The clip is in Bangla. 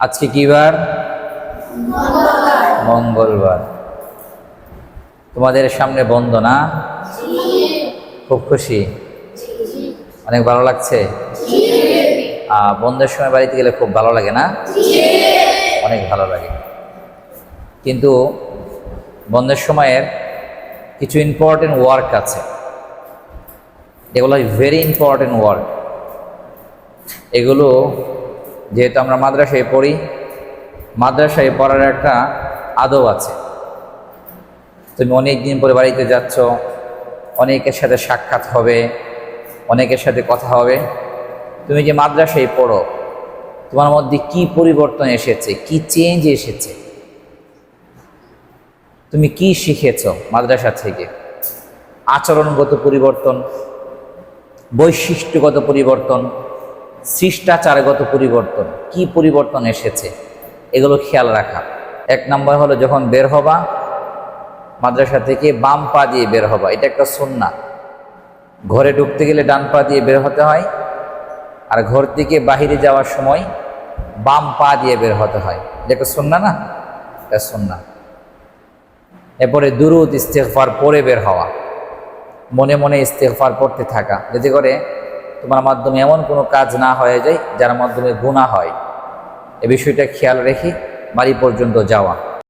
আজকে কি বার? মঙ্গলবার। তোমাদের সামনে বন্ধ না? খুব খুশি? অনেক ভালো লাগছে? বন্ধের সময় বাড়িতে গেলে খুব ভালো লাগে না? অনেক ভালো লাগে। কিন্তু বন্ধের সময়ের কিছু ইম্পর্টেন্ট ওয়ার্ক আছে। এগুলো ভেরি ইম্পর্টেন্ট ওয়ার্ক এগুলো যেহেতু আমরা মাদ্রাসায় পড়ি, মাদ্রাসায় পড়ার একটা আদব আছে। তুমি অনেক দিন পরে বাড়িতে যাচ্ছ, অনেকের সাথে সাক্ষাৎ হবে, অনেকের সাথে কথা হবে। তুমি যে মাদ্রাসায় পড়ো, তোমার মধ্যে কি পরিবর্তন এসেছে, কি চেঞ্জ এসেছে? তুমি কি শিখেছ মাদ্রাসা থেকে? আচরণগত পরিবর্তন, বৈশিষ্ট্যগত পরিবর্তন শিষ্টাচারগত পরিবর্তন, কি পরিবর্তন এসেছে, এগুলো খেয়াল রাখা। এক নম্বর হলো যখন বের হবা, মাদ্রাসা থেকে বাম পা দিয়ে বের হবা, এটা একটা সন্না ঘরে ঢুকতে গেলে ডান পা দিয়ে বের হতে হয়, আর ঘর থেকে বাহিরে যাওয়ার সময় বাম পা দিয়ে বের হতে হয়। এটা একটা সন্না না? এটা সন্না এরপরে দুরুদ, ইস্তেগফার পরে বের হওয়া। মনে মনে ইস্তেগফার পড়তে থাকা। যাতে করে তোমার মাধ্যমে এমন কোনো কাজ না হয়ে যায় যার মাধ্যমে গুণা হয়। এ বিষয়টা খেয়াল রেখে বাড়ি পর্যন্ত যাওয়া।